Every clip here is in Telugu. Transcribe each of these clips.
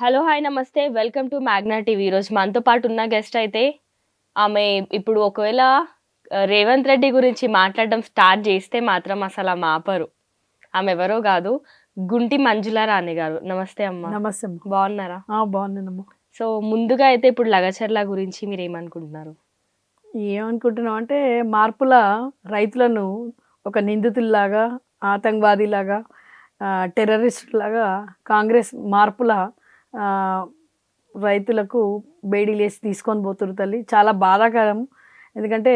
హలో హాయ్ నమస్తే. Welcome to Magna TV. ఈరోజు మనతో పాటు ఉన్న గెస్ట్ అయితే ఆమె ఇప్పుడు ఒకవేళ రేవంత్ రెడ్డి గురించి మాట్లాడడం స్టార్ట్ చేస్తే మాత్రం అసలు ఆమె ఆపరు. ఆమె ఎవరో కాదు గుంటి మంజుల రాణి గారు. నమస్తే అమ్మ. నమస్తే. బాగున్నారా? బాగున్నానమ్మా. సో ముందుగా అయితే ఇప్పుడు లగచర్ల గురించి మీరు ఏమనుకుంటున్నారు? ఏమనుకుంటున్నాం అంటే మార్పుల రైతులను ఒక నిందితుల్లాగా ఆతంకవాదిలాగా టెర్రరిస్టులాగా కాంగ్రెస్ మార్పుల రైతులకు బేడీలేసి తీసుకొని పోతురు తల్లి. చాలా బాధాకరం. ఎందుకంటే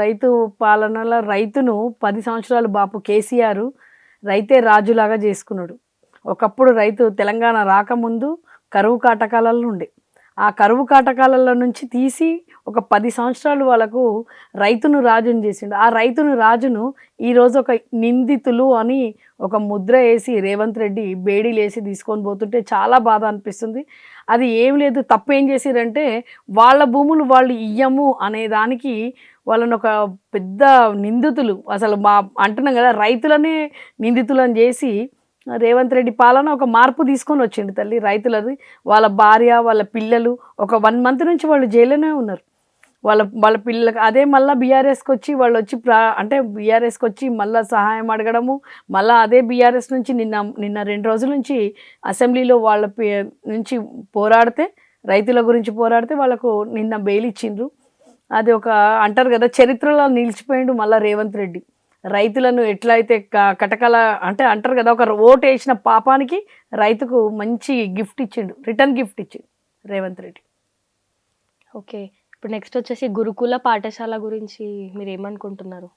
రైతు పాలనలో రైతును పది సంవత్సరాలు బాపు కేసీఆర్ రైతే రాజులాగా చేసుకున్నాడు. ఒకప్పుడు రైతు తెలంగాణ రాకముందు కరువు కాటకాలలో ఉండే. ఆ కరువు కాటకాలలో నుంచి తీసి ఒక పది సంవత్సరాలు వాళ్ళకు రైతును రాజును చేసిండు. ఆ రైతును రాజును ఈరోజు ఒక నిందితులు అని ఒక ముద్ర వేసి రేవంత్ రెడ్డి బేడీలు వేసి తీసుకొని పోతుంటే చాలా బాధ అనిపిస్తుంది. అది ఏం లేదు తప్పు ఏం చేసిరంటే వాళ్ళ భూములు వాళ్ళు ఇయ్యము అనే దానికి వాళ్ళని ఒక పెద్ద నిందితులు. అసలు మా అంటున్నాం కదా రైతులనే నిందితులను చేసి రేవంత్ రెడ్డి పాలన ఒక మార్పు తీసుకొని వచ్చిండు తల్లి. రైతులది వాళ్ళ భార్య వాళ్ళ పిల్లలు ఒక వన్ మంత్ నుంచి వాళ్ళు జైల్లోనే ఉన్నారు. వాళ్ళ వాళ్ళ పిల్లలకు అదే మళ్ళీ బీఆర్ఎస్కి వచ్చి వాళ్ళు వచ్చి ప్రా అంటే బీఆర్ఎస్కి వచ్చి మళ్ళీ సహాయం అడగడము మళ్ళీ అదే బీఆర్ఎస్ నుంచి నిన్న నిన్న రెండు రోజుల నుంచి అసెంబ్లీలో వాళ్ళ పే- నుంచి పోరాడితే రైతుల గురించి పోరాడితే వాళ్ళకు నిన్న బెయిల్ ఇచ్చిండ్రు. అది ఒక అంటారు కదా చరిత్రలో నిలిచిపోయిండు మళ్ళీ రేవంత్ రెడ్డి. రైతులను ఎట్లయితే కటకల అంటే అంటారు కదా ఒక ఓటు వేసిన పాపానికి రైతుకు మంచి గిఫ్ట్ ఇచ్చిండు. రిటర్న్ గిఫ్ట్ ఇచ్చిండు రేవంత్ రెడ్డి. ఓకే. ఇప్పుడు నెక్స్ట్ వచ్చేసి గురుకుల పాఠశాల గురించి మీరు ఏమనుకుంటున్నారు?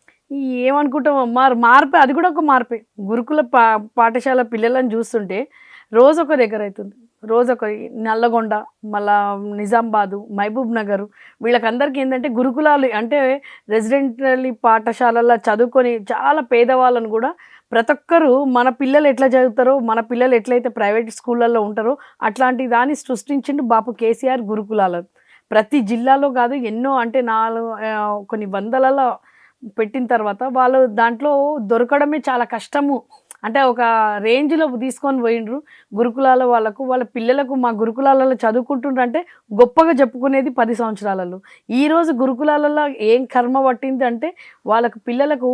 ఏమనుకుంటాం మార్ మార్పే అది కూడా ఒక మార్పే. గురుకుల పా పాఠశాల పిల్లలను చూస్తుంటే రోజు ఒక దగ్గర అవుతుంది. రోజు ఒక నల్లగొండ మళ్ళా నిజామాబాదు మహబూబ్ నగర్ వీళ్ళకందరికీ ఏంటంటే గురుకులాలు అంటే రెసిడెంటల్ పాఠశాలల్లో చదువుకొని చాలా పేదవాళ్ళను కూడా ప్రతి ఒక్కరు మన పిల్లలు ఎట్లా చదువుతారో మన పిల్లలు ఎట్లయితే ప్రైవేట్ స్కూళ్ళల్లో ఉంటారో అట్లాంటి దాన్ని సృష్టించిండు బాపు కేసీఆర్ గురుకులాలను ప్రతి జిల్లాలో కాదు ఎన్నో అంటే నాలుగు కొన్ని వందలలో పెట్టిన తర్వాత వాళ్ళు దాంట్లో దొరకడమే చాలా కష్టము. అంటే ఒక రేంజ్లో తీసుకొని పోయిండ్రు. గురుకులాల వాళ్ళకు వాళ్ళ పిల్లలకు మా గురుకులాలలో చదువుకుంటుండ్రు అంటే గొప్పగా చెప్పుకునేది పది సంవత్సరాలలో. ఈరోజు గురుకులాలలో ఏం కర్మ పట్టింది అంటే వాళ్ళకు పిల్లలకు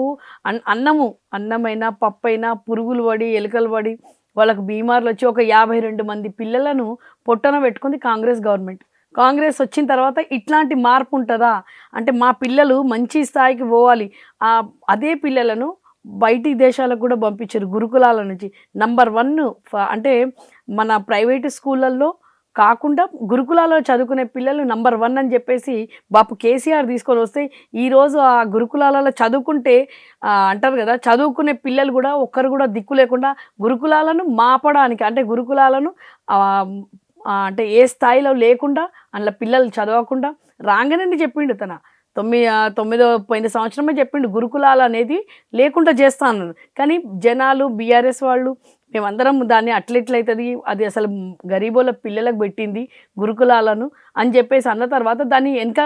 అన్ అన్నము. అన్నమైనా పప్పైనా పురుగులు పడి ఎలుకలు పడి వాళ్ళకు బీమార్లు వచ్చి ఒక యాభై రెండు మంది పిల్లలను పొట్టన పెట్టుకుంది కాంగ్రెస్ గవర్నమెంట్. కాంగ్రెస్ వచ్చిన తర్వాత ఇట్లాంటి మార్పు ఉంటుందా? అంటే మా పిల్లలు మంచి స్థాయికి పోవాలి. ఆ అదే పిల్లలను బయటి దేశాలకు కూడా పంపించారు. గురుకులాల నుంచి నంబర్ వన్ అంటే మన ప్రైవేటు స్కూళ్ళల్లో కాకుండా గురుకులాల్లో చదువుకునే పిల్లలు నంబర్ వన్ అని చెప్పేసి బాపు కేసీఆర్ తీసుకొని వస్తే ఈరోజు ఆ గురుకులాలలో చదువుకుంటే అంటారు కదా చదువుకునే పిల్లలు కూడా ఒక్కరు కూడా దిక్కు లేకుండా గురుకులాలను మాపడానికి అంటే గురుకులాలను అంటే ఏ స్థాయిలో లేకుండా అందులో పిల్లలు చదవకుండా రాంగనండి చెప్పిండు తన. తొమ్మిది తొమ్మిదో పోయిన సంవత్సరమే చెప్పిండు గురుకులాలు అనేది లేకుండా చేస్తాను కానీ జనాలు బీఆర్ఎస్ వాళ్ళు మేమందరం దాన్ని అట్లెట్లయితుంది అది అసలు గరీబోల పిల్లలకు పెట్టింది గురుకులాలను అని చెప్పేసి అన్న తర్వాత దాన్ని వెనక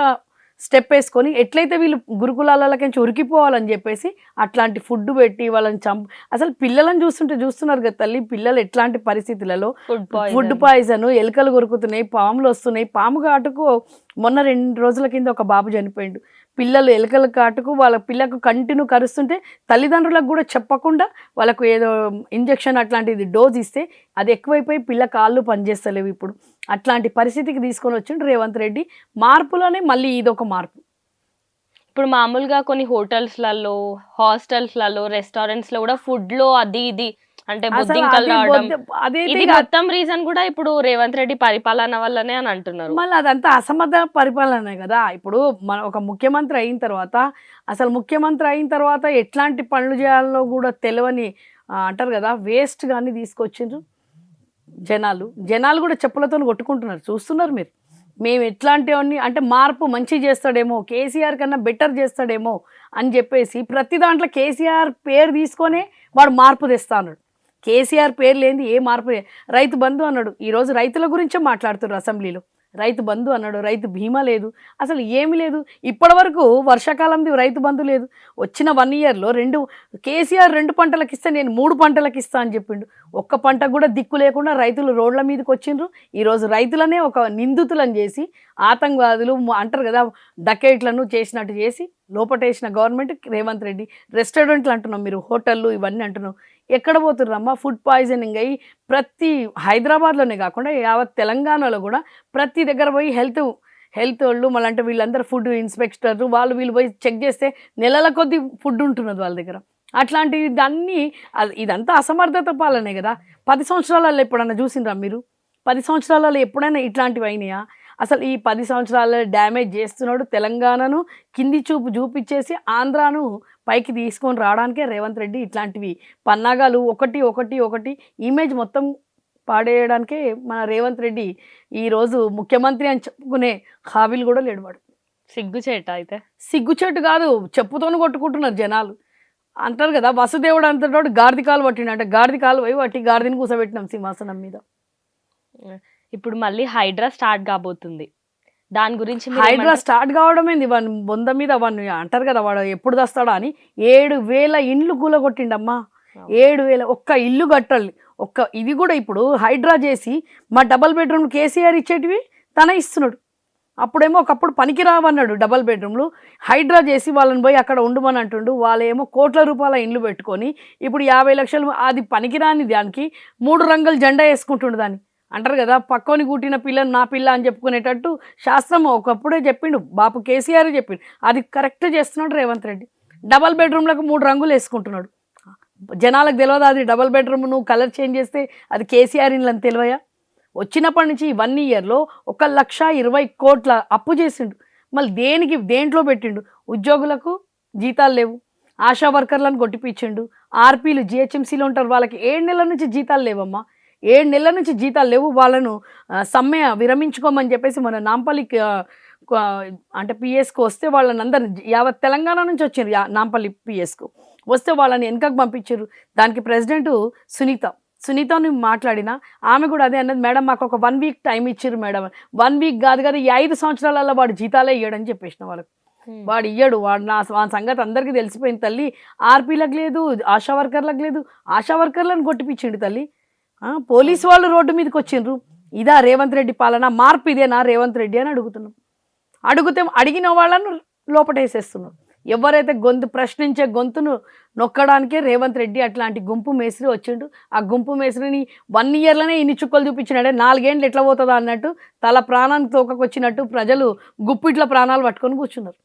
స్టెప్ వేసుకొని ఎట్లయితే వీళ్ళు గురుకులాలకి ఉరికిపోవాలని చెప్పేసి అట్లాంటి ఫుడ్ పెట్టి వాళ్ళని చంప అసలు పిల్లలను చూస్తుంటే చూస్తున్నారు కదా తల్లి పిల్లలు ఎట్లాంటి పరిస్థితులలో ఫుడ్ పాయిజన్ ఎలుకలు కొరుకుతున్నాయి పాములు వస్తున్నాయి పాము కాటుకు మొన్న రెండు రోజుల కింద ఒక బాబు చనిపోయిండు. పిల్లలు ఎలుకల కాటుకు వాళ్ళ పిల్లకు కంటిన్యూ కరుస్తుంటే తల్లిదండ్రులకు కూడా చెప్పకుండా వాళ్ళకు ఏదో ఇంజెక్షన్ అట్లాంటిది డోజ్ ఇస్తే అది ఎక్కువైపోయి పిల్ల కాళ్ళు పనిచేస్తలేవు ఇప్పుడు. అట్లాంటి పరిస్థితికి తీసుకొని వచ్చిండు రేవంత్ రెడ్డి. మార్పులోనే మళ్ళీ ఇదొక మార్పు. ఇప్పుడు మామూలుగా కొన్ని హోటల్స్లలో హాస్టల్స్లలో రెస్టారెంట్స్లో కూడా ఫుడ్లో అది ఇది అంటే ఇది మొత్తం రీజన్ కూడా ఇప్పుడు రేవంత్ రెడ్డి పరిపాలన వల్లనే అని అంటున్నారు. మళ్ళీ అదంతా అసమర్థ పరిపాలనే కదా. ఇప్పుడు మన ఒక ముఖ్యమంత్రి అయిన తర్వాత అసలు ముఖ్యమంత్రి అయిన తర్వాత ఎట్లాంటి పనులు చేయాలో కూడా తెలియని అంటారు కదా వేస్ట్ కానీ తీసుకొచ్చిండ్రు జనాలు. జనాలు కూడా చెప్పులతో కొట్టుకుంటున్నారు. చూస్తున్నారు మీరు? మేము ఎట్లాంటివన్నీ అంటే మార్పు మంచి చేస్తాడేమో కేసీఆర్ కన్నా బెటర్ చేస్తాడేమో అని చెప్పేసి ప్రతి దాంట్లో కేసీఆర్ పేరు తీసుకొనే వాడు మార్పు తెస్తా అన్నాడు కేసీఆర్ పేరు లేనిది ఏ మార్పు రైతు బంధు అన్నాడు. ఈరోజు రైతుల గురించే మాట్లాడుతున్నారు అసెంబ్లీలో. రైతు బంధు అన్నాడు రైతు బీమా లేదు. అసలు ఏమీ లేదు. ఇప్పటి వరకు వర్షాకాలంది రైతు బంధు లేదు. వచ్చిన వన్ ఇయర్లో రెండు కేసీఆర్ రెండు పంటలకు ఇస్తే నేను మూడు పంటలకు ఇస్తా అని చెప్పిండు. ఒక్క పంట కూడా దిక్కు లేకుండా రైతులు రోడ్ల మీదకి వచ్చిండ్రు. ఈరోజు రైతులనే ఒక నిందితులను చేసి ఆతంకవాదులు అంటారు కదా డకేట్లను చేసినట్టు చేసి లోపటేసిన గవర్నమెంట్ రేవంత్ రెడ్డి రెస్టారెంట్లు అంటున్నాం మీరు హోటళ్ళు ఇవన్నీ అంటున్నాం. ఎక్కడ పోతుర్రమ్మా ఫుడ్ పాయిజనింగ్ అయ్యి ప్రతి హైదరాబాద్లోనే కాకుండా యావత్ తెలంగాణలో కూడా ప్రతి దగ్గర పోయి హెల్త్ హెల్త్ వాళ్ళు మళ్ళీ అంటే వీళ్ళందరూ ఫుడ్ ఇన్స్పెక్టర్లు వాళ్ళు వీళ్ళు పోయి చెక్ చేస్తే నెలల కొద్ది ఫుడ్ ఉంటున్నది వాళ్ళ దగ్గర. అట్లాంటి దాన్ని ఇదంతా అసమర్థత పాలనే కదా. పది సంవత్సరాలలో ఎప్పుడన్నా చూసిండ్రా మీరు? పది సంవత్సరాలలో ఎప్పుడైనా ఇట్లాంటివి అయినాయా? అసలు ఈ పది సంవత్సరాల డ్యామేజ్ చేస్తున్నాడు తెలంగాణను కింది చూపు చూపించేసి ఆంధ్రాను పైకి తీసుకొని రావడానికే రేవంత్ రెడ్డి ఇట్లాంటివి. పన్నాగాలు ఒకటి ఒకటి ఒకటి ఇమేజ్ మొత్తం పాడేయడానికే మన రేవంత్ రెడ్డి ఈరోజు ముఖ్యమంత్రి అని చెప్పుకునే హాబీలు కూడా లేడు వాడు. సిగ్గుచేట అయితే. సిగ్గుచెట్టు కాదు చెప్పుతోని కొట్టుకుంటున్నారు జనాలు. అంటారు కదా వసుదేవుడు అంతటోడు గాడిద కాలు పట్టిండు అంటే గాడిద కాలు పోయి పట్టి గాడిదని కూసబెట్టినాం సింహాసనం మీద. ఇప్పుడు మళ్ళీ హైడ్రా స్టార్ట్ కాబోతుంది. దాని గురించి హైడ్రా? స్టార్ట్ కావడమేంది వాని బొంద మీద వాడిని అంటారు కదా వాడు ఎప్పుడు తెస్తాడా అని. ఏడు వేల ఇండ్లు కూలగొట్టిండమ్మా. ఏడు వేల ఒక్క ఇల్లు కట్టాలి. ఒక్క ఇది కూడా ఇప్పుడు హైడ్రా చేసి మా డబల్ బెడ్రూమ్ కేసీఆర్ ఇచ్చేటివి తన ఇస్తున్నాడు. అప్పుడేమో ఒకప్పుడు పనికి రావన్నాడు డబల్ బెడ్రూమ్లు. హైడ్రా చేసి వాళ్ళని పోయి అక్కడ ఉండమని అంటుండు. వాళ్ళేమో కోట్ల రూపాయల ఇండ్లు పెట్టుకొని ఇప్పుడు యాభై లక్షలు అది పనికిరాని దానికి మూడు రంగుల జెండా వేసుకుంటుండు దాన్ని. అంటారు కదా పక్కని కూటిన పిల్లని నా పిల్ల అని చెప్పుకునేటట్టు శాస్త్రం ఒకప్పుడే చెప్పిండు బాపు కేసీఆర్ చెప్పిండు. అది కరెక్ట్ చేస్తున్నాడు రేవంత్ రెడ్డి. డబల్ బెడ్రూమ్లకు మూడు రంగులు వేసుకుంటున్నాడు. జనాలకు తెలియదు అది డబల్ బెడ్రూమ్ నువ్వు కలర్ చేంజ్ చేస్తే అది కేసీఆర్ ఇల్లు అని తెలివయా? వచ్చినప్పటి నుంచి వన్ ఇయర్లో ఒక లక్ష ఇరవై కోట్ల అప్పు చేసిండు. మళ్ళీ దేనికి దేంట్లో పెట్టిండు? ఉద్యోగులకు జీతాలు లేవు. ఆశా వర్కర్లను కొట్టిపించిండు ఆర్పీలు జిహెచ్ఎంసీలో ఉంటారు. వాళ్ళకి ఏడు నెలల నుంచి జీతాలు లేవమ్మా. ఏడు నెలల నుంచి జీతాలు లేవు. వాళ్ళను సమ్మె విరమించుకోమని చెప్పేసి మన నాంపల్లి అంటే పిఎస్కు వస్తే వాళ్ళని అందరు యావత్ తెలంగాణ నుంచి వచ్చారు నాంపల్లి పిఎస్కు వస్తే వాళ్ళని వెనకకు పంపించారు దానికి ప్రెసిడెంట్ సునీత. సునీతని మాట్లాడినా ఆమె కూడా అదే అన్నది మేడం మాకు ఒక వన్ వీక్ టైం ఇచ్చారు మేడం. వన్ వీక్ కాదు కదా ఈ ఐదు సంవత్సరాలలో వాడు జీతాలే ఇయ్యడని చెప్పేసిన వాళ్ళకి. వాడు ఇయ్యడు. వాడు నా వాని సంగతి అందరికీ తెలిసిపోయింది తల్లి. ఆర్పీలకు లేదు ఆశా వర్కర్లకు లేదు. ఆశా వర్కర్లను కొట్టిపించిండు తల్లి. పోలీసు వాళ్ళు రోడ్డు మీదకి వచ్చిండ్రు. ఇదా రేవంత్ రెడ్డి పాలన మార్పు ఇదేనా రేవంత్ రెడ్డి అని అడుగుతున్నాం అడిగితే అడిగిన వాళ్ళను లోపటేసేస్తున్నారు ఎవరైతే గొంతు ప్రశ్నించే గొంతును నొక్కడానికే రేవంత్ రెడ్డి అట్లాంటి గుంపు మేస్త్రి వచ్చిండు. ఆ గుంపు మేస్త్రిని వన్ ఇయర్లోనే ఇన్ని చుక్కలు చూపించినాడే నాలుగేండ్లు ఎట్లా పోతుందా అన్నట్టు తల ప్రాణానికి తోకకొచ్చినట్టు ప్రజలు గుప్పిట్ల ప్రాణాలు పట్టుకొని కూర్చున్నారు.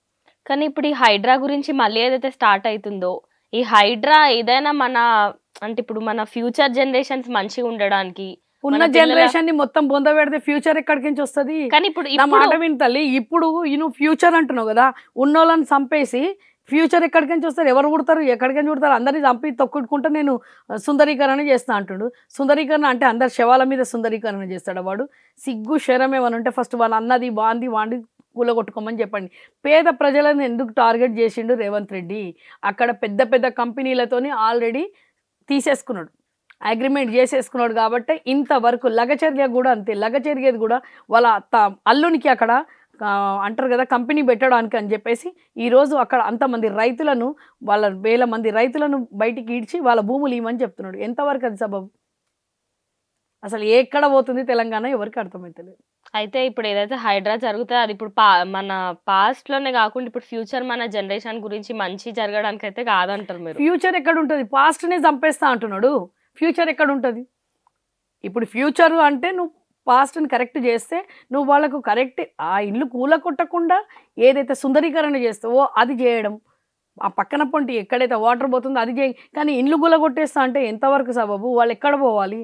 కానీ ఇప్పుడు ఈ హైడ్రా గురించి మళ్ళీ ఏదైతే స్టార్ట్ అవుతుందో ఈ హైడ్రా ఏదైనా మన అంటే ఇప్పుడు మన ఫ్యూచర్ జనరేషన్స్ మంచిగా ఉండడానికి ఉన్న జనరేషన్ని మొత్తం బొంద పెడితే ఫ్యూచర్ ఎక్కడికి నుంచి వస్తుంది? కానీ ఇప్పుడు నా మాట విని తల్లి ఇప్పుడు నువ్వు ఫ్యూచర్ అంటున్నావు కదా ఉన్నోళ్ళని చంపేసి ఫ్యూచర్ ఎక్కడికి నుంచి వస్తారు ఎవరు పుడతారు? ఎక్కడికి నుంచి పుడతారు? అందరినీ చంపి తొక్కుకుంటూ నేను సుందరీకరణ చేస్తా అంటుండు సుందరీకరణ అంటే అందరు శవాల మీద సుందరీకరణ చేస్తాడు వాడు. సిగ్గు శరం ఏమైనా ఉంటే ఫస్ట్ వాళ్ళ అన్నది వాంది వాంది కూలగొట్టుకోమని చెప్పండి. పేద ప్రజలను ఎందుకు టార్గెట్ చేసిండు రేవంత్ రెడ్డి? అక్కడ పెద్ద పెద్ద కంపెనీలతోని ఆల్రెడీ తీసేసుకున్నాడు. అగ్రిమెంట్ చేసేసుకున్నాడు కాబట్టి ఇంతవరకు లగచర్య కూడా అంతే. లగచర్యది కూడా వాళ్ళ త- అల్లునికి అక్కడ అంటారు కదా కంపెనీ పెట్టడానికి అని చెప్పేసి ఈరోజు అక్కడ అంతమంది రైతులను వాళ్ళ వేల మంది రైతులను బయటికి ఈడ్చి వాళ్ళ భూములు ఇవ్వమని చెప్తున్నాడు. ఎంతవరకు అది సబబు? అసలు ఎక్కడ పోతుంది తెలంగాణ ఎవరికి అర్థమవుతలేదు అయితే ఇప్పుడు ఏదైతే హైడ్రా జరుగుతుందో అది ఇప్పుడు పా మన పాస్ట్లోనే కాకుండా ఇప్పుడు ఫ్యూచర్ మన జనరేషన్ గురించి మంచి జరగడానికి అయితే కాదంటారు మీరు. ఫ్యూచర్ ఎక్కడ ఉంటుంది పాస్ట్నే చంపేస్తా అంటున్నాడు. ఫ్యూచర్ ఎక్కడ ఉంటుంది ఇప్పుడు ఫ్యూచర్ అంటే నువ్వు పాస్ట్ని కరెక్ట్ చేస్తే నువ్వు వాళ్ళకు కరెక్ట్ ఆ ఇల్లు కూల కొట్టకుండా ఏదైతే సుందరీకరణ చేస్తావో అది చేయడం. ఆ పక్కన పొంటి ఎక్కడైతే వాటర్ పోతుందో అది చేయి. కానీ ఇల్లు కూల కొట్టేస్తా అంటే ఎంతవరకు సబబు? వాళ్ళు ఎక్కడ పోవాలి?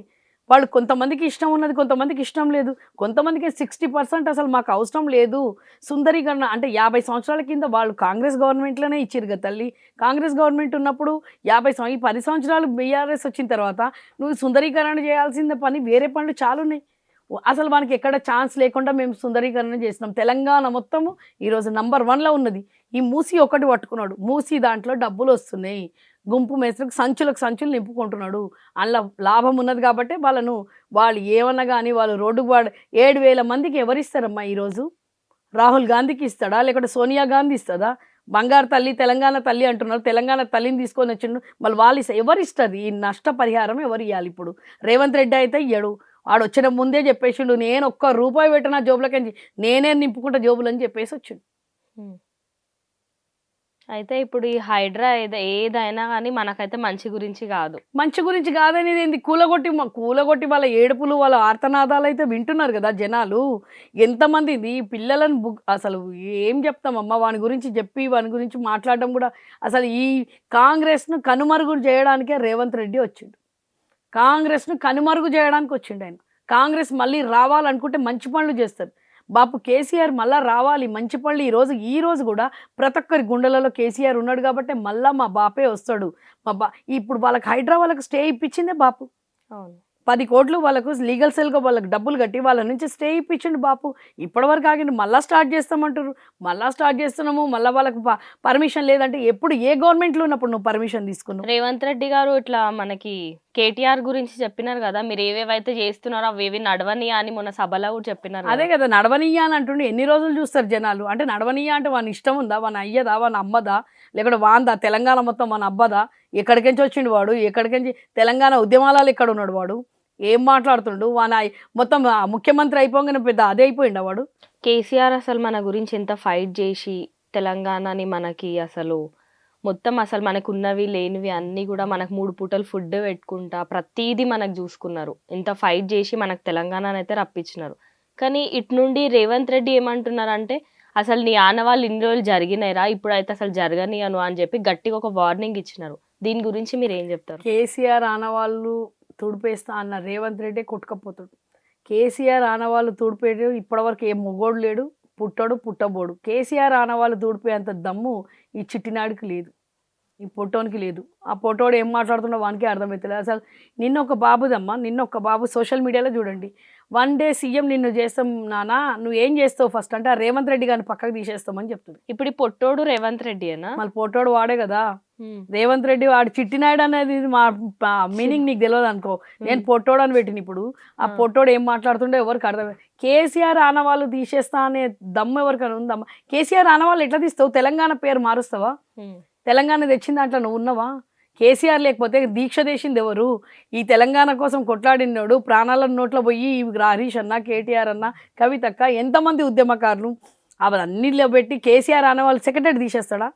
వాళ్ళు కొంతమందికి ఇష్టం ఉన్నది కొంతమందికి ఇష్టం లేదు. కొంతమందికి సిక్స్టీ పర్సెంట్ అసలు మాకు అవసరం లేదు. సుందరీకరణ అంటే యాభై సంవత్సరాల కింద వాళ్ళు కాంగ్రెస్ గవర్నమెంట్లోనే ఇచ్చారు కదా తల్లి. కాంగ్రెస్ గవర్నమెంట్ ఉన్నప్పుడు యాభై సం- ఈ పది సంవత్సరాలు బీఆర్ఎస్ వచ్చిన తర్వాత నువ్వు సుందరీకరణ చేయాల్సిన పని వేరే పనులు చాలా ఉన్నాయి. అసలు మనకి ఎక్కడ ఛాన్స్ లేకుండా మేము సుందరీకరణ చేసినాం. తెలంగాణ మొత్తము ఈరోజు నంబర్ వన్లో ఉన్నది. ఈ మూసి ఒకటి పట్టుకున్నాడు. మూసి దాంట్లో డబ్బులు వస్తున్నాయి. గుంపు మేస్త్రికి సంచులకు సంచులు నింపుకుంటున్నాడు. అందులో లాభం ఉన్నది కాబట్టి వాళ్ళను వాళ్ళు ఏమన్నా కానీ వాళ్ళు రోడ్డుకు వాడు ఏడు వేల మందికి ఎవరిస్తారమ్మా ఈరోజు? రాహుల్ గాంధీకి ఇస్తాడా? లేకుంటే సోనియా గాంధీ ఇస్తుందా బంగారు తల్లి తెలంగాణ తల్లి అంటున్నారు. తెలంగాణ తల్లిని తీసుకొని వచ్చిండు. మళ్ళీ వాళ్ళు ఇస్తా- ఎవరు ఇస్తుంది ఈ నష్టపరిహారం ఎవరు ఇవ్వాలి ఇప్పుడు? రేవంత్ రెడ్డి అయితే ఇయ్యడు. వాడు వచ్చిన ముందే చెప్పేసిండు నేను ఒక్క రూపాయి పెట్టిన జోబులకి నేనే నింపుకుంటా జోబులని చెప్పేసి వచ్చిండు. అయితే ఇప్పుడు ఈ హైడ్రా ఏద ఏదైనా కానీ మనకైతే మంచి గురించి కాదు. మంచి గురించి కాదనేది ఏంది? కూలగొట్టి కూలగొట్టి వాళ్ళ ఏడుపులు వాళ్ళ ఆర్తనాదాలు అయితే వింటున్నారు కదా జనాలు. ఎంతమంది ఈ పిల్లలను బుక్ అసలు ఏం చెప్తామమ్మా వాని గురించి చెప్పి వాని గురించి మాట్లాడడం కూడా అసలు ఈ కాంగ్రెస్ను కనుమరుగు చేయడానికే రేవంత్ రెడ్డి వచ్చిండు. కాంగ్రెస్ను కనుమరుగు చేయడానికి వచ్చిండు ఆయన. కాంగ్రెస్ మళ్ళీ రావాలనుకుంటే మంచి పనులు చేస్తారు. బాపు కేసీఆర్ మళ్ళా రావాలి మంచి పళ్ళు ఈరోజు ఈ రోజు కూడా ప్రతి ఒక్కరి గుండెలలో కేసీఆర్ ఉన్నాడు కాబట్టి మళ్ళా మా బాపే వస్తాడు. మా బా ఇప్పుడు వాళ్ళకి హైదరాబాద్కి స్టే ఇప్పించిందే బాపు. అవును. పది కోట్లు వాళ్ళకు లీగల్ సెల్గా వాళ్ళకి డబ్బులు కట్టి వాళ్ళ నుంచి స్టే ఇప్పించండి బాపు. ఇప్పటివరకు ఆగిండు మళ్ళీ స్టార్ట్ చేస్తామంటారు మళ్ళీ స్టార్ట్ చేస్తున్నాము మళ్ళీ వాళ్ళకి పర్మిషన్ లేదంటే ఎప్పుడు ఏ గవర్నమెంట్లో ఉన్నప్పుడు నువ్వు పర్మిషన్ తీసుకున్నావు? రేవంత్ రెడ్డి గారు ఇట్లా మనకి కేటీఆర్ గురించి చెప్పినారు కదా మీరు ఏవేవైతే చేస్తున్నారో అవేవి నడవని అని మొన్న సభలో కూడా చెప్పినారు అదే కదా. కదా నడవనీయ అని అంటుండే. ఎన్ని రోజులు చూస్తారు జనాలు? అంటే నడవనీయ అంటే వాని ఇష్టం ఉందా వాని అయ్యదా వాని అమ్మదా? లేకుంటే వాందా తెలంగాణ మొత్తం మన అబ్బదా? ఎక్కడికించి వచ్చిండు వాడు? ఎక్కడికించి తెలంగాణ ఉద్యమాలలో ఎక్కడ ఉన్నాడు వాడు? ఏం మాట్లాడుతుండు? వాన మొత్తం ముఖ్యమంత్రి అయిపోగానే పెద్ద అదే అయిపోయిండా వాడు? కేసీఆర్ అసలు మన గురించి ఎంత ఫైట్ చేసి తెలంగాణని మనకి అసలు మొత్తం అసలు మనకు ఉన్నవి లేనివి అన్నీ కూడా మనకు మూడు పూటలు ఫుడ్ పెట్టుకుంటా ప్రతిదీ మనకు చూసుకున్నారు. ఇంత ఫైట్ చేసి మనకు తెలంగాణని అయితే రప్పించినారు. కానీ ఇటు నుండి రేవంత్ రెడ్డి ఏమంటున్నారంటే అసలు నీ ఆనవాళ్ళు ఇన్ని రోజులు జరిగినాయిరా ఇప్పుడైతే అసలు జరగనియను అని చెప్పి గట్టిగా ఒక వార్నింగ్ ఇచ్చినారు. దీని గురించి మీరు ఏం చెప్తారు? కేసీఆర్ ఆనవాళ్ళు తుడిపేస్తా అన్న రేవంత్ రెడ్డి కొట్టుకపోతాడు. కేసీఆర్ ఆనవాళ్ళు తుడిపేడు ఇప్పటివరకు ఏ మొగోడు లేడు పుట్టడు పుట్టబోడు. కేసీఆర్ ఆనవాళ్ళు తుడిపోయేంత దమ్ము ఈ చిట్టినాడికి లేదు ఈ పొట్టోనికి లేదు. ఆ పొట్టోడు ఏం మాట్లాడుతున్నా వానికి అర్థమవుతుంది అసలు నిన్న ఒక బాబుదమ్మా నిన్న ఒక బాబు సోషల్ మీడియాలో చూడండి. వన్ డే సీఎం నిన్ను చేస్తాం నానా నువ్వు ఏం చేస్తావు ఫస్ట్? అంటే ఆ రేవంత్ రెడ్డి గారిని పక్కకు తీసేస్తామని చెప్తుంది. ఇప్పుడు ఈ పొట్టోడు రేవంత్ రెడ్డియేనా? మళ్ళీ పొట్టోడు వాడే కదా. రేవంత్ రెడ్డి వాడు చిట్టినాయుడు అనేది మా మీనింగ్ నీకు తెలియదు అనుకో. నేను పొట్టోడు అని పెట్టిన ఇప్పుడు. ఆ. పొట్టోడు ఏం మాట్లాడుతుండో ఎవరికి అర్థం కేసీఆర్ ఆనవాళ్ళు తీసేస్తా అనే దమ్ము ఎవరికైనా ఉందమ్మా కేసీఆర్ ఆనవాళ్ళు ఎట్లా తీస్తావు? తెలంగాణ పేరు మారుస్తావా. తెలంగాణ తెచ్చిన దాంట్లో నువ్వు ఉన్నవా? కేసీఆర్ లేకపోతే దీక్ష చేసింది ఎవరు? ఈ తెలంగాణ కోసం కొట్లాడినోడు ప్రాణాల నోట్లో పోయి హరీష్ అన్న కేటీఆర్ అన్న కవితక్క ఎంతమంది ఉద్యమకారులు? అవన్నిట్లో పెట్టి కేసీఆర్ అనే వాళ్ళు సెక్రటరీ తీసేస్తాడా?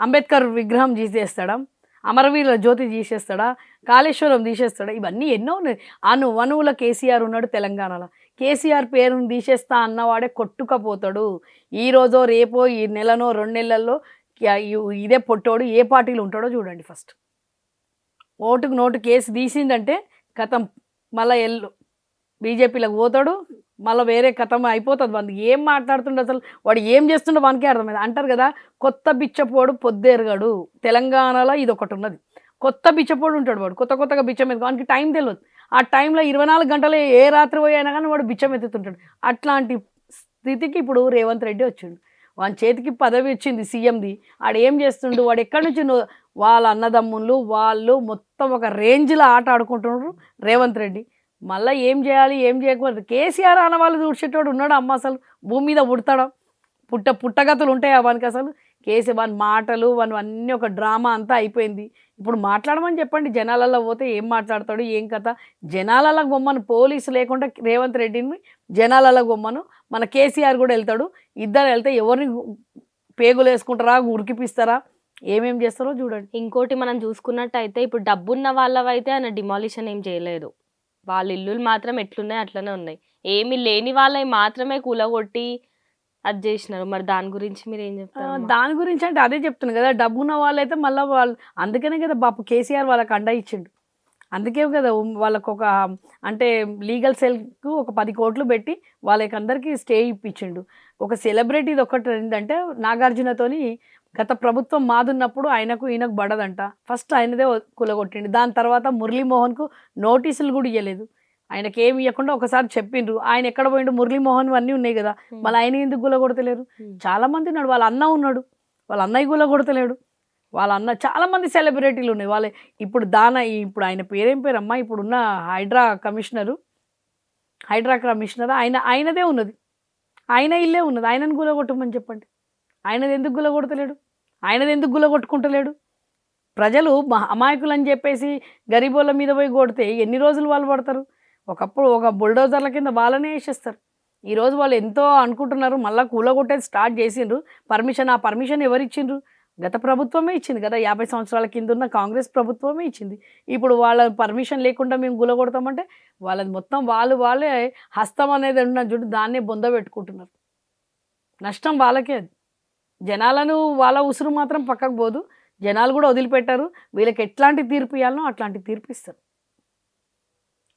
అంబేద్కర్ విగ్రహం తీసేస్తాడా? అమరవీరుల జ్యోతి తీసేస్తాడా? కాళేశ్వరం తీసేస్తాడా? ఇవన్నీ ఎన్నో ఉన్నాయి. అను వనువుల కేసీఆర్ ఉన్నాడు తెలంగాణలో. కేసీఆర్ పేరును తీసేస్తా అన్నవాడే కొట్టుకపోతాడు. ఈరోజో రేపో ఈ నెలనో రెండు నెలల్లో ఇదే పొట్టోడు ఏ పార్టీలో ఉంటాడో చూడండి ఫస్ట్. ఓటుకు నోటు కేసు తీసిందంటే కథం మళ్ళీ ఎల్లు. బీజేపీలకు పోతాడు మళ్ళీ వేరే కథం అయిపోతుంది వాడికి ఏం మాట్లాడుతుండే అసలు? వాడు ఏం చేస్తుండో వానికే అర్థమైంది. అంటారు కదా కొత్త బిచ్చపోడు పొద్దేరగాడు. తెలంగాణలో ఇది ఒకటి ఉన్నది. కొత్త బిచ్చపోడు ఉంటాడు వాడు. కొత్త కొత్తగా బిచ్చం ఎత్తు వానికి టైం తెలియదు ఆ టైంలో ఇరవై నాలుగు గంటలు ఏ రాత్రి పోయినా కానీ వాడు బిచ్చం ఎత్తుతుంటాడు. అట్లాంటి స్థితికి ఇప్పుడు రేవంత్ రెడ్డి వచ్చిండు. వాని చేతికి పదవి వచ్చింది సీఎంది. ఆడు ఏం చేస్తుండు? వాడు ఎక్కడి నుంచి వాళ్ళ అన్నదమ్ములు వాళ్ళు మొత్తం ఒక రేంజ్లో ఆట ఆడుకుంటున్నారు రేవంత్ రెడ్డి. మళ్ళీ ఏం చేయాలి? ఏం చేయకూడదు? కేసీఆర్ ఆనవాళ్ళు వాళ్ళు ఉన్నాడు అమ్మ అసలు. భూమి మీద పుడతాడు? పుట్ట పుట్టగతులు ఉంటాయి వానికి అసలు? కేసీ వాని మాటలు వాని అన్నీ ఒక డ్రామా అంతా అయిపోయింది. ఇప్పుడు మాట్లాడమని చెప్పండి. జనాలలో పోతే ఏం మాట్లాడతాడు? ఏం కథ? జనాలలో బొమ్మను పోలీసు లేకుండా రేవంత్ రెడ్డిని జనాలలో బొమ్మను మన కేసీఆర్ కూడా వెళ్తాడు. ఇద్దరు వెళ్తే ఎవరిని పేగులు వేసుకుంటారా ఉరికిపిస్తారా ఏమేం చేస్తారో చూడండి. ఇంకోటి మనం చూసుకున్నట్టయితే ఇప్పుడు డబ్బున్న వాళ్ళవైతే ఆయన డిమాలిషన్ ఏం చేయలేదు. వాళ్ళ ఇల్లులు మాత్రం ఎట్లున్నాయి అట్లనే ఉన్నాయి. ఏమి లేని వాళ్ళవి మాత్రమే కూలగొట్టి అది చేసినారు. మరి దాని గురించి మీరు ఏం చెప్తారు? దాని గురించి అంటే అదే చెప్తున్నా కదా. డబ్బున్న వాళ్ళైతే మళ్ళీ వాళ్ళు అందుకనే కదా బాపు కేసీఆర్ వాళ్ళకి అండ ఇచ్చిండు. అందుకే కదా వాళ్ళకు ఒక అంటే లీగల్ సెల్కు ఒక పది కోట్లు పెట్టి వాళ్ళకి అందరికీ స్టే ఇప్పించిండు. ఒక సెలబ్రిటీది ఒకటి ఏంటంటే నాగార్జునతోని గత ప్రభుత్వం మాదున్నప్పుడు ఆయనకు ఈయనకు పడదంట. ఫస్ట్ ఆయనదే కులగొట్టిండు. దాని తర్వాత మురళీమోహన్కు నోటీసులు కూడా ఇవ్వలేదు ఆయనకి ఏమి ఇవ్వకుండా ఒకసారి చెప్పిండ్రు. ఆయన ఎక్కడ పోయిండు? మురళీమోహన్ అన్నీ ఉన్నాయి కదా. మళ్ళీ ఆయన ఎందుకు గుల కొడతలేరు. చాలా మంది ఉన్నాడు. వాళ్ళ అన్న ఉన్నాడు. వాళ్ళ అన్నయ్య గుల కొడతలేడు వాళ్ళ అన్న సెలబ్రిటీలు ఉన్నాయి. వాళ్ళే ఇప్పుడు దాన ఇప్పుడు ఆయన పేరేం పేరమ్మా ఇప్పుడున్న హైడ్రా కమిషనరు. హైడ్రా కమిషనర్. ఆయన ఆయనదే ఉన్నది. ఆయన ఇల్లే ఉన్నది. ఆయనను గులగొట్టమని చెప్పండి. ఆయనది ఎందుకు గులగొడతలేడు? ఆయనది ఎందుకు గులగొట్టుకుంటలేడు? ప్రజలు అమాయకులు అని చెప్పేసి గరీబోళ్ళ మీద పోయి కొడితే ఎన్ని రోజులు వాళ్ళు పడతారు? ఒకప్పుడు ఒక బుల్డోజర్ల కింద వాళ్ళనే వేసేస్తారు. ఈరోజు వాళ్ళు ఎంతో అనుకుంటున్నారు. మళ్ళీ కూలగొట్టేది స్టార్ట్ చేసిండ్రు. పర్మిషన్ ఆ పర్మిషన్ ఎవరిచ్చిండ్రు? గత ప్రభుత్వమే ఇచ్చింది కదా యాభై సంవత్సరాల కింద ఉన్న కాంగ్రెస్ ప్రభుత్వమే ఇచ్చింది. ఇప్పుడు వాళ్ళ పర్మిషన్ లేకుండా మేము గులగొడతామంటే వాళ్ళది మొత్తం వాళ్ళు వాళ్ళే హస్తం అనేది ఉన్న చూడు దాన్నే బొంద పెట్టుకుంటున్నారు. నష్టం వాళ్ళకే అది. జనాలను వాళ్ళ ఉసురు మాత్రం పక్కకు పోదు. జనాలు కూడా వదిలిపెట్టారు. వీళ్ళకి ఎట్లాంటి తీర్పు ఇవ్వాలనో అట్లాంటి తీర్పు ఇస్తారు.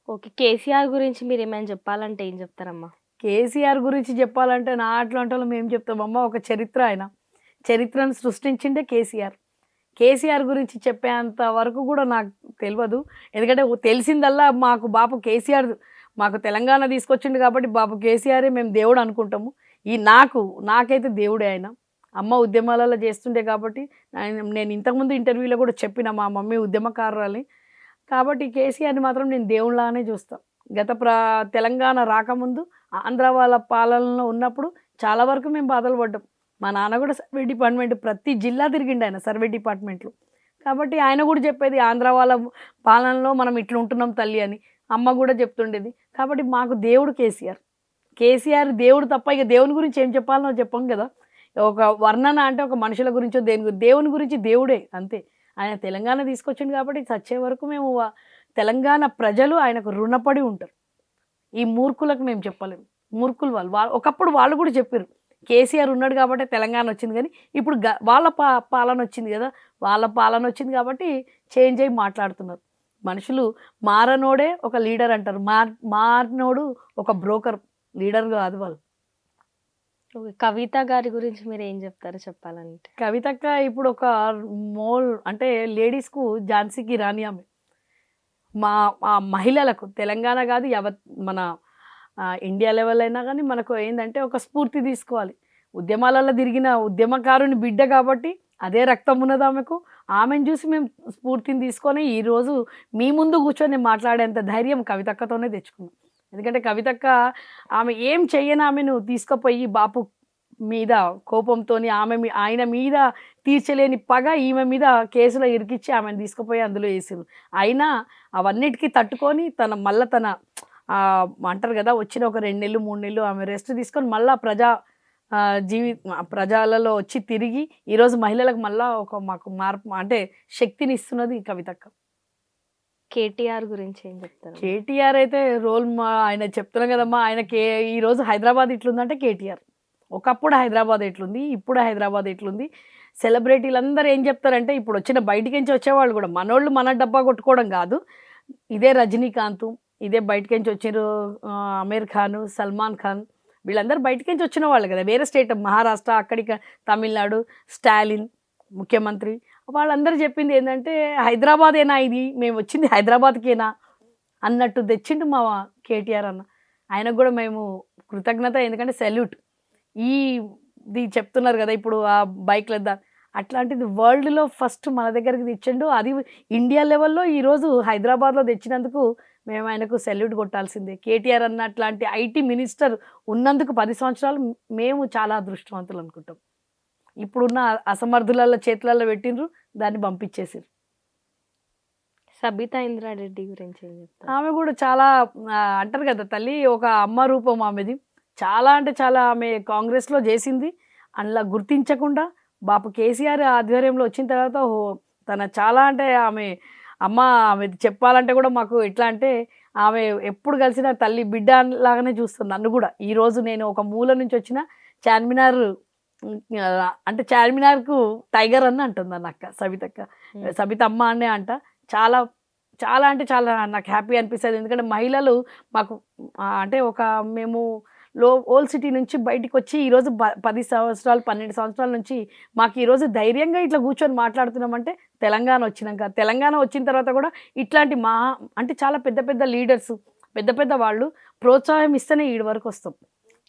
ఓకే కేసీఆర్ గురించి మీరు ఏమైనా చెప్పాలంటే ఏం చెప్తారమ్మా? కేసీఆర్ గురించి చెప్పాలంటే నా అట్లాంటి వాళ్ళం ఏం చెప్తామమ్మా ఒక చరిత్ర ఆయన. చరిత్రను సృష్టించిందే కేసీఆర్. కేసీఆర్ గురించి చెప్పేంత వరకు కూడా నాకు తెలియదు ఎందుకంటే తెలిసిందల్లా మాకు బాపు కేసీఆర్ మాకు తెలంగాణ తీసుకొచ్చిండు కాబట్టి బాపు కేసీఆరే మేము దేవుడు అనుకుంటాము. ఈ నాకు నాకైతే దేవుడే ఆయన. అమ్మ ఉద్యమాలలో చేస్తుండే కాబట్టి నేను ఇంతకుముందు ఇంటర్వ్యూలో కూడా చెప్పిన మా మమ్మీ ఉద్యమకారురాలి. కాబట్టి కేసీఆర్ని మాత్రం నేను దేవుళ్ళలానే చూస్తాను గత ప్రా తెలంగాణ రాకముందు ఆంధ్ర వాళ్ళ పాలనలో ఉన్నప్పుడు చాలా వరకు మేము బాధలు పడ్డాం. మా నాన్న కూడా సర్వే డిపార్ట్మెంట్ ప్రతి జిల్లా తిరిగిండు ఆయన సర్వే డిపార్ట్మెంట్లో. కాబట్టి ఆయన కూడా చెప్పేది ఆంధ్ర వాళ్ళ పాలనలో మనం ఇట్లా ఉంటున్నాం తల్లి అని అమ్మ కూడా చెప్తుండేది. కాబట్టి మాకు దేవుడు కేసీఆర్. కేసీఆర్ దేవుడు తప్ప ఇక దేవుని గురించి ఏం చెప్పాలనో చెప్పం కదా. ఒక వర్ణన అంటే ఒక మనుషుల గురించో దేని గురించి దేవుని గురించి దేవుడే అంతే. ఆయన తెలంగాణ తీసుకొచ్చింది కాబట్టి చచ్చే వరకు మేము తెలంగాణ ప్రజలు ఆయనకు రుణపడి ఉంటారు. ఈ మూర్ఖులకు మేము చెప్పలేము. మూర్ఖులు వాళ్ళు. వా ఒకప్పుడు వాళ్ళు కూడా చెప్పారు కేసీఆర్ ఉన్నాడు కాబట్టి తెలంగాణ వచ్చింది కానీ ఇప్పుడు వాళ్ళ పా పాలన వచ్చింది కదా వాళ్ళ పాలన వచ్చింది కాబట్టి చేంజ్ అయ్యి మాట్లాడుతున్నారు. మనుషులు మారనోడే ఒక లీడర్ అంటారు. మార్ మారినోడు ఒక బ్రోకర్ లీడర్ కాదు వాళ్ళు. కవిత గారి గురించి మీరు ఏం చెప్తారో చెప్పాలంటే? కవితక్క ఇప్పుడు ఒక మోల్ అంటే లేడీస్కు ఝాన్సీకి రాణి ఆమె. మా మహిళలకు తెలంగాణ కాదు యావత్ మన ఇండియా లెవెల్ అయినా కానీ మనకు ఏంటంటే ఒక స్ఫూర్తి తీసుకోవాలి. ఉద్యమాలలో తిరిగిన ఉద్యమకారుని బిడ్డ కాబట్టి అదే రక్తం ఉన్నది ఆమెకు. ఆమెను చూసి మేము స్ఫూర్తిని తీసుకొని ఈరోజు మీ ముందు కూర్చొని మాట్లాడేంత ధైర్యం కవితక్కతోనే తెచ్చుకున్నాం. ఎందుకంటే కవితక్క ఆమె ఏం చెయ్యని ఆమెను తీసుకుపోయి బాపు మీద కోపంతో ఆమె ఆయన మీద తీర్చలేని పగ ఈమె మీద కేసులో ఇరికిచ్చి ఆమెను తీసుకుపోయి అందులో వేసారు అయినా అవన్నిటికీ తట్టుకొని తన మళ్ళీ తన అంటారు కదా వచ్చిన ఒక రెండు నెలలు మూడు నెలలు ఆమె రెస్ట్ తీసుకొని మళ్ళీ ప్రజా జీవి ప్రజలలో వచ్చి తిరిగి ఈరోజు మహిళలకు మళ్ళా ఒక మాకు మార్పు అంటే శక్తిని ఇస్తున్నది ఈ కవితక్క. కేటీఆర్ గురించి ఏం చెప్తారు? కేటీఆర్ అయితే రోల్ మా ఆయన చెప్తున్నాం కదమ్మా ఆయన కే ఈరోజు హైదరాబాద్ ఇట్లుందంటే కేటీఆర్. ఒకప్పుడు హైదరాబాద్ ఎట్లుంది ఇప్పుడు హైదరాబాద్ ఎట్లుంది. సెలబ్రిటీలు అందరూ ఏం చెప్తారంటే ఇప్పుడు వచ్చిన బయటికి నుంచి వచ్చేవాళ్ళు కూడా మనోళ్ళు మన డబ్బా కొట్టుకోవడం కాదు. ఇదే రజనీకాంత్ ఇదే బయటికి నుంచి వచ్చిన అమీర్ ఖాన్ సల్మాన్ ఖాన్ వీళ్ళందరూ బయటికి నుంచి వచ్చిన వాళ్ళు కదా. వేరే స్టేట్ మహారాష్ట్ర అక్కడికి తమిళనాడు స్టాలిన్ ముఖ్యమంత్రి. వాళ్ళందరూ చెప్పింది ఏంటంటే హైదరాబాదేనా ఇది? మేము వచ్చింది హైదరాబాద్కేనా? అన్నట్టు తెచ్చిండు మా కేటీఆర్ అన్న. ఆయనకు కూడా మేము కృతజ్ఞత ఎందుకంటే సెల్యూట్ ఈ ఇది చెప్తున్నారు కదా ఇప్పుడు ఆ బైక్ల దా అట్లాంటిది వరల్డ్లో ఫస్ట్ మన దగ్గరికి తెచ్చిండు. అది ఇండియా లెవెల్లో ఈరోజు హైదరాబాద్లో తెచ్చినందుకు మేము ఆయనకు సెల్యూట్ కొట్టాల్సిందే. కేటీఆర్ అన్న అట్లాంటి ఐటీ మినిస్టర్ ఉన్నందుకు పది సంవత్సరాలు మేము చాలా అదృష్టవంతులు అనుకుంటాం. ఇప్పుడున్న అసమర్థుల చేతులలో పెట్టిండ్రు దాన్ని పంపించేసారు సబితా ఇంద్రారెడ్డి గురించి ఆమె కూడా చాలా అంటారు కదా తల్లి ఒక అమ్మ రూపం ఆమెది. చాలా అంటే చాలా ఆమె కాంగ్రెస్లో చేసింది. అందులో గుర్తించకుండా బాపు కేసీఆర్ ఆధ్వర్యంలో వచ్చిన తర్వాత తన చాలా అంటే ఆమె అమ్మ ఆమె చెప్పాలంటే కూడా మాకు ఎట్లా అంటే ఆమె ఎప్పుడు కలిసిన తల్లి బిడ్డ లాగానే చూస్తుంది నన్ను కూడా. ఈరోజు నేను ఒక మూల నుంచి వచ్చిన చార్మినార్ అంటే చార్మినార్కు టైగర్ అని అంటుంది నన్ను అక్క సబితక్క. సబిత అమ్మ అనే అంట. చాలా చాలా అంటే చాలా నాకు హ్యాపీ అనిపిస్తుంది. ఎందుకంటే మహిళలు మాకు అంటే ఒక మేము లో ఓల్డ్ సిటీ నుంచి బయటికి వచ్చి ఈరోజు పది సంవత్సరాలు పన్నెండు సంవత్సరాల నుంచి మాకు ఈరోజు ధైర్యంగా ఇట్లా కూర్చొని మాట్లాడుతున్నామంటే తెలంగాణ వచ్చినాక తెలంగాణ వచ్చిన తర్వాత కూడా ఇట్లాంటి మా అంటే చాలా పెద్ద పెద్ద లీడర్స్ పెద్ద పెద్ద వాళ్ళు ప్రోత్సాహం ఇస్తేనే ఈడి వరకు వస్తాం.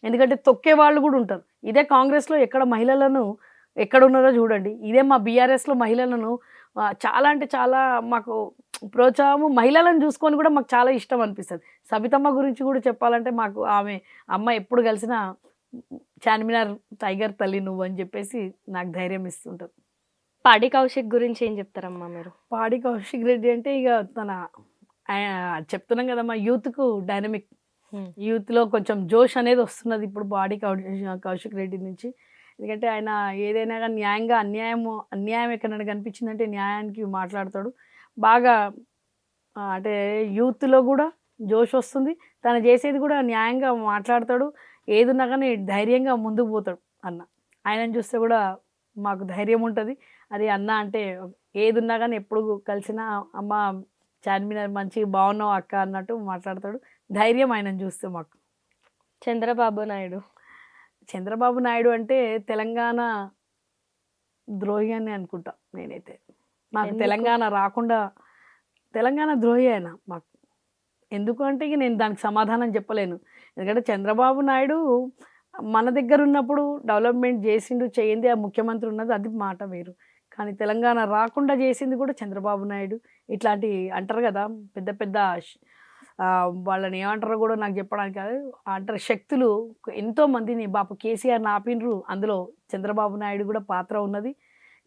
ఎందుకంటే తొక్కే వాళ్ళు కూడా ఉంటారు. ఇదే కాంగ్రెస్లో ఎక్కడ మహిళలను ఎక్కడ ఉన్నారో చూడండి. ఇదే మా బీఆర్ఎస్లో మహిళలను చాలా అంటే చాలా మాకు ప్రోత్సాహము మహిళలను చూసుకొని కూడా మాకు చాలా ఇష్టం అనిపిస్తుంది. సబితమ్మ గురించి కూడా చెప్పాలంటే మాకు ఆమె అమ్మ ఎప్పుడు కలిసినా చార్మినార్ టైగర్ తల్లి నువ్వు అని చెప్పేసి నాకు ధైర్యం ఇస్తుంటుంది. పాడి కౌశిక్ గురించి ఏం చెప్తారమ్మా మీరు? పాడి కౌశిక్ రెడ్డి అంటే ఇక తన ఆయన చెప్తున్నాం కదమ్మా యూత్కు డైనమిక్. యూత్లో కొంచెం జోష్ అనేది వస్తున్నది ఇప్పుడు బాడీ కౌశిక్ రెడ్డి నుంచి. ఎందుకంటే ఆయన ఏదైనా కానీ న్యాయంగా అన్యాయము అన్యాయం ఎక్కడైనా కనిపించిందంటే న్యాయానికి మాట్లాడతాడు. బాగా అంటే యూత్లో కూడా జోష్ వస్తుంది. తను చేసేది కూడా న్యాయంగా మాట్లాడతాడు. ఏదున్నా కానీ ధైర్యంగా ముందుకు పోతాడు అన్న. ఆయనను చూస్తే కూడా మాకు ధైర్యం ఉంటుంది. అది అన్న అంటే ఏదున్నా కానీ ఎప్పుడు కలిసినా అమ్మ చార్మినార్ మంచిగా బాగున్నావు అక్క అన్నట్టు మాట్లాడతాడు. ధైర్యం ఆయనను చూస్తే మాకు. చంద్రబాబు నాయుడు. చంద్రబాబు నాయుడు అంటే తెలంగాణ ద్రోహి అని అనుకుంటా నేనైతే. మాకు? తెలంగాణ రాకుండా తెలంగాణ ద్రోహి ఆయన మాకు. ఎందుకు అంటే ఇక నేను దానికి సమాధానం చెప్పలేను. ఎందుకంటే చంద్రబాబు నాయుడు మన దగ్గర ఉన్నప్పుడు డెవలప్మెంట్ చేసిండు చేయింది ఆ ముఖ్యమంత్రి ఉన్నది అది మాట వేరు. కానీ తెలంగాణ రాకుండా చేసింది కూడా చంద్రబాబు నాయుడు. ఇట్లాంటి అంటారు కదా పెద్ద పెద్ద వాళ్ళని ఏమంటారో కూడా నాకు చెప్పడానికి కాదు. అంటారు శక్తులు ఎంతో మందిని బాపు కేసీఆర్ ఆపినరు అందులో చంద్రబాబు నాయుడు కూడా పాత్ర ఉన్నది.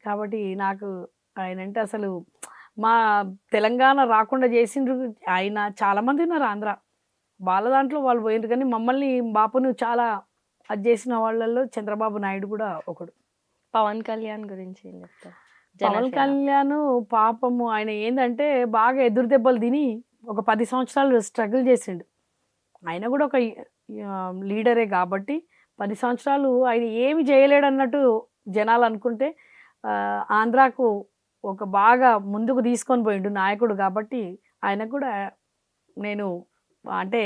కాబట్టి నాకు ఆయన అంటే అసలు మా తెలంగాణ రాకుండా చేసిండ్రు. ఆయన చాలామంది ఉన్నారు ఆంధ్ర. వాళ్ళ దాంట్లో వాళ్ళు పోయిండ్రు కానీ మమ్మల్ని బాపును చాలా అది చేసిన వాళ్ళల్లో చంద్రబాబు నాయుడు కూడా ఒకడు. పవన్ కళ్యాణ్ గురించి ఏం చెప్తారు పవన్. కళ్యాణ్ పాపము ఆయన ఏంటంటే బాగా ఎదురు దెబ్బలు తిని ఒక పది సంవత్సరాలు స్ట్రగుల్ చేసిండు. ఆయన కూడా ఒక లీడరే కాబట్టి పది సంవత్సరాలు ఆయన ఏమి చేయలేడు అన్నట్టు జనాలు అనుకుంటే ఆంధ్రాకు ఒక బాగా ముందుకు తీసుకొని పోయిండు నాయకుడు కాబట్టి ఆయన కూడా నేను అంటే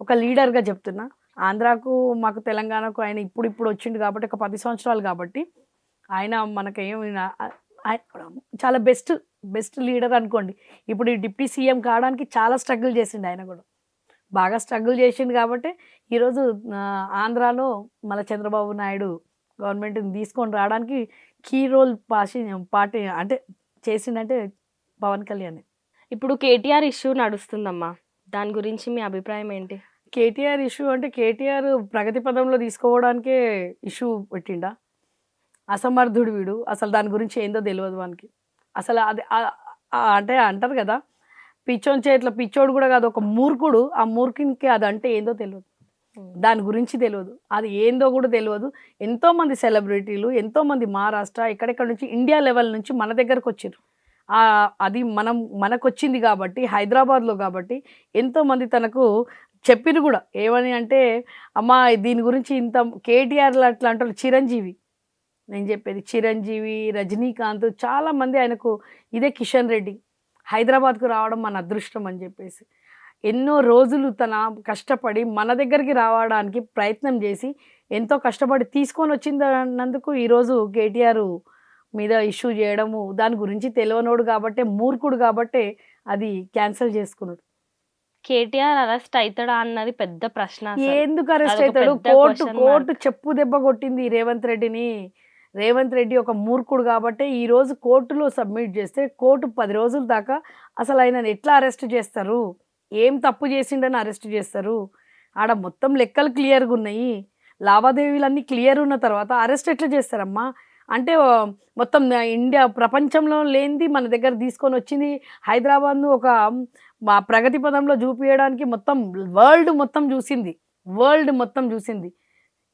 ఒక లీడర్గా చెప్తున్నా. ఆంధ్రాకు మాకు తెలంగాణకు ఆయన ఇప్పుడు ఇప్పుడు వచ్చిండు కాబట్టి ఒక పది సంవత్సరాలు కాబట్టి ఆయన మనకేం చాలా బెస్ట్ బెస్ట్ లీడర్ అనుకోండి. ఇప్పుడు ఈ డిప్యూటీ సీఎం కావడానికి చాలా స్ట్రగుల్ చేసిండు ఆయన కూడా. బాగా స్ట్రగుల్ చేసిండు కాబట్టి ఈరోజు ఆంధ్రాలో మన చంద్రబాబు నాయుడు గవర్నమెంట్ని తీసుకొని రావడానికి కీ రోల్ పాసి పార్టీ అంటే చేసిండంటే పవన్ కళ్యాణ్. ఇప్పుడు కేటీఆర్ ఇష్యూ నడుస్తుందమ్మా. దాని గురించి మీ అభిప్రాయం ఏంటి? కేటీఆర్ ఇష్యూ అంటే కేటీఆర్ ప్రగతి పదంలో తీసుకోవడానికే ఇష్యూ పెట్టిండా? అసమర్థుడు వీడు. అసలు దాని గురించి ఏందో తెలియదు వానికి. అసలు అది అంటే అంటారు కదా పిచ్చోని చేతిలో పిచ్చోడు కూడా కాదు ఒక మూర్ఖుడు. ఆ మూర్ఖునికి అది అంటే ఏందో తెలియదు దాని గురించి తెలియదు అది ఏందో కూడా తెలియదు ఎంతోమంది సెలబ్రిటీలు ఎంతోమంది మహారాష్ట్ర ఎక్కడెక్కడ నుంచి ఇండియా లెవెల్ నుంచి మన దగ్గరకు వచ్చారు అది మనం మనకు వచ్చింది కాబట్టి హైదరాబాద్లో కాబట్టి ఎంతోమంది తనకు చెప్పిరు కూడా. ఏమని అంటే అమ్మ దీని గురించి ఇంత కేటీఆర్ అట్లా అంటారు చిరంజీవి. నేను చెప్పేది చిరంజీవి రజనీకాంత్ చాలా మంది ఆయనకు ఇదే కిషన్ రెడ్డి. హైదరాబాద్కు రావడం మన అదృష్టం అని చెప్పేసి. ఎన్నో రోజులు తన కష్టపడి మన దగ్గరికి రావడానికి ప్రయత్నం చేసి ఎంతో కష్టపడి తీసుకొని వచ్చిందన్నందుకు ఈరోజు కేటీఆర్ మీద ఇష్యూ చేయడము దాని గురించి తెలియనోడు కాబట్టే మూర్ఖుడు కాబట్టే అది క్యాన్సిల్ చేసుకున్నాడు. కేటీఆర్ అరెస్ట్ అవుతాడా అన్నది పెద్ద ప్రశ్న. ఎందుకు అరెస్ట్ అవుతాడు కోర్టు కోర్టు చెప్పు దెబ్బ కొట్టింది రేవంత్ రెడ్డిని. రేవంత్ రెడ్డి ఒక మూర్ఖుడు కాబట్టి ఈ రోజు కోర్టులో సబ్మిట్ చేస్తే కోర్టు పది రోజుల దాకా అసలు ఆయన ఎట్లా అరెస్ట్ చేస్తారు? ఏం తప్పు చేసిండని అరెస్ట్ చేస్తారు. ఆడ మొత్తం లెక్కలు క్లియర్గా ఉన్నాయి. లావాదేవీలన్నీ క్లియర్ ఉన్న తర్వాత అరెస్ట్ ఎట్లా చేస్తారమ్మా? అంటే మొత్తం ఇండియా ప్రపంచంలో లేనిది మన దగ్గర తీసుకొని వచ్చింది హైదరాబాద్ను ఒక మా ప్రగతి పదంలో చూపించడానికి మొత్తం వరల్డ్ మొత్తం చూసింది. వరల్డ్ మొత్తం చూసింది.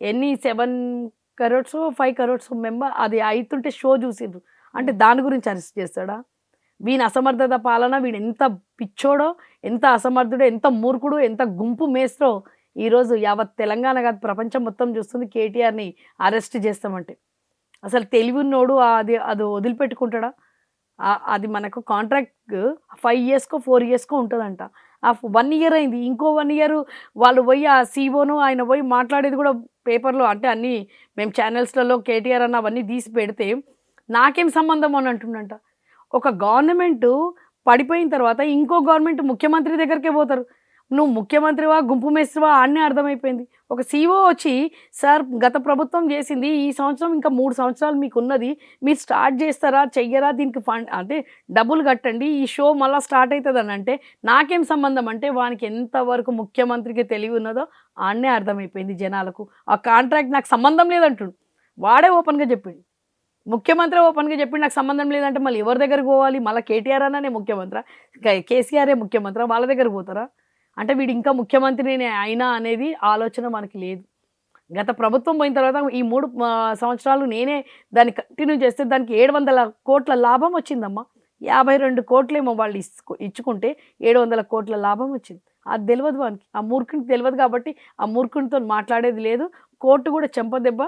ఎన్ని seven crores five crores member అది అవుతుంటే షో చూసిండ్రు. అంటే దాని గురించి అరెస్ట్ చేస్తాడా? వీని అసమర్థత పాలన వీడు ఎంత పిచ్చోడో ఎంత అసమర్థుడో ఎంత మూర్ఖుడు ఎంత గుంపు మేస్త్రో ఈరోజు యావత్ తెలంగాణ కాదు ప్రపంచం మొత్తం చూస్తుంది కేటీఆర్ని అరెస్ట్ చేస్తామంటే. అసలు తెలివి ఉన్నోడు అది అది వదిలిపెట్టుకుంటాడా? అది మనకు కాంట్రాక్ట్ ఫైవ్ ఇయర్స్కో ఫోర్ ఇయర్స్కో ఉంటుందంట. ఆ వన్ ఇయర్ అయింది. ఇంకో వన్ ఇయర్ వాళ్ళు పోయి ఆ సీఓను ఆయన పోయి మాట్లాడేది కూడా పేపర్లో అంటే అన్నీ మేము ఛానల్స్లలో కేటీఆర్ అన్న అవన్నీ తీసి పెడితే నాకేం సంబంధం అని అంటుండంట. ఒక గవర్నమెంట్ పడిపోయిన తర్వాత ఇంకో గవర్నమెంట్ ముఖ్యమంత్రి దగ్గరికే పోతారు. నువ్వు ముఖ్యమంత్రివా గుంపు మేస్త్రివా అన్నీ అర్థమైపోయింది. ఒక సీఓ వచ్చి సార్ గత ప్రభుత్వం చేసింది ఈ సంవత్సరం ఇంకా మూడు సంవత్సరాలు మీకు ఉన్నది మీరు స్టార్ట్ చేస్తారా చెయ్యరా దీనికి ఫండ్ అంటే డబ్బులు కట్టండి ఈ షో మళ్ళీ స్టార్ట్ అవుతుంది అని అంటే నాకేం సంబంధం అంటే వానికి ఎంతవరకు ముఖ్యమంత్రికి తెలివి ఉన్నదో ఆడనే అర్థమైపోయింది జనాలకు. ఆ కాంట్రాక్ట్ నాకు సంబంధం లేదంటుండు. వాడే ఓపెన్గా చెప్పిండు. ముఖ్యమంత్రి ఓపెన్గా చెప్పి నాకు సంబంధం లేదంటే మళ్ళీ ఎవరి దగ్గరకు పోవాలి? మళ్ళీ కేటీఆర్ అన్ననే ముఖ్యమంత్రి. కేసీఆరే ముఖ్యమంత్రి? వాళ్ళ దగ్గర పోతారా? అంటే వీడు ఇంకా ముఖ్యమంత్రిని అయినా అనేది ఆలోచన మనకి లేదు. గత ప్రభుత్వం పోయిన తర్వాత ఈ మూడు సంవత్సరాలు నేనే దాన్ని కంటిన్యూ చేస్తే దానికి ఏడు వందల కోట్ల లాభం వచ్చిందమ్మా. యాభై రెండు కోట్లేమో వాళ్ళు ఇచ్చుకు ఇచ్చుకుంటే ఏడు వందల కోట్ల లాభం వచ్చింది. అది తెలియదు వానికి. ఆ మూర్ఖునికి తెలియదు కాబట్టి ఆ మూర్ఖునితో మాట్లాడేది లేదు. కోర్టు కూడా చెంపదెబ్బ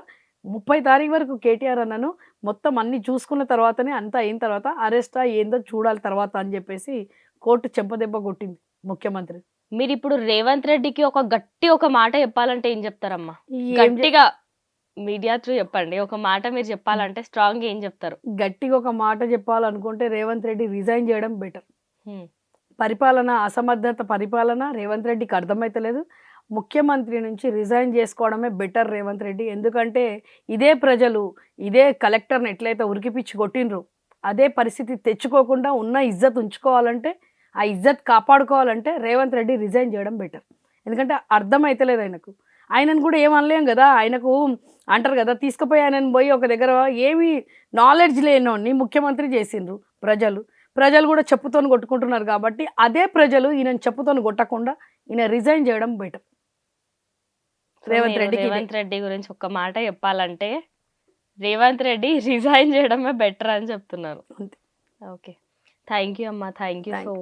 ముప్పై తారీఖు వరకు కేటీఆర్ అన్నను మొత్తం అన్ని చూసుకున్న తర్వాతనే అంతా అయిన తర్వాత అరెస్టా ఏందో చూడాలి తర్వాత అని చెప్పేసి కోర్టు చెంపదెబ్బ కొట్టింది ముఖ్యమంత్రి. మీరు ఇప్పుడు రేవంత్ రెడ్డికి ఒక గట్టి ఒక మాట చెప్పాలంటే ఏం చెప్తారమ్మా? గట్టిగా మీడియా త్రూ చెప్పండి. ఒక మాట మీరు చెప్పాలంటే స్ట్రాంగ్ ఏం చెప్తారు? గట్టిగా ఒక మాట చెప్పాలనుకుంటే రేవంత్ రెడ్డి రిజైన్ చేయడం బెటర్. పరిపాలన అసమర్థత పరిపాలన రేవంత్ రెడ్డికి అర్థమైతలేదు. ముఖ్యమంత్రి నుంచి రిజైన్ చేసుకోవడమే బెటర్ రేవంత్ రెడ్డి. ఎందుకంటే ఇదే ప్రజలు ఇదే కలెక్టర్ని ఎట్లయితే ఉరికిపిచ్చి కొట్టినరు అదే పరిస్థితి తెచ్చుకోకుండా ఉన్న ఇజ్జత్ ఉంచుకోవాలంటే ఆ ఇజ్జత్ కాపాడుకోవాలంటే రేవంత్ రెడ్డి రిజైన్ చేయడం బెటర్. ఎందుకంటే అర్థమైతలేదు ఆయనకు. ఆయనను కూడా ఏమనలేం కదా ఆయనకు అంటారు కదా తీసుకుపోయి ఆయనను పోయి ఒక దగ్గర ఏమి నాలెడ్జ్ లేనోడిని ముఖ్యమంత్రి చేసిండ్రు ప్రజలు. ప్రజలు కూడా చెప్పుతోని కొట్టుకుంటున్నారు కాబట్టి అదే ప్రజలు ఈయన చెప్పుతోని కొట్టకుండా ఈయన రిజైన్ చేయడం బెటర్. రేవంత్ ఇదే. రేవంత్ రెడ్డి గురించి ఒక మాట చెప్పాలంటే రేవంత్ రెడ్డి రిజైన్ చేయడమే బెటర్ అని చెప్తున్నారు. ఓకే థ్యాంక్ యూ అమ్మా థ్యాంక్ యూ సో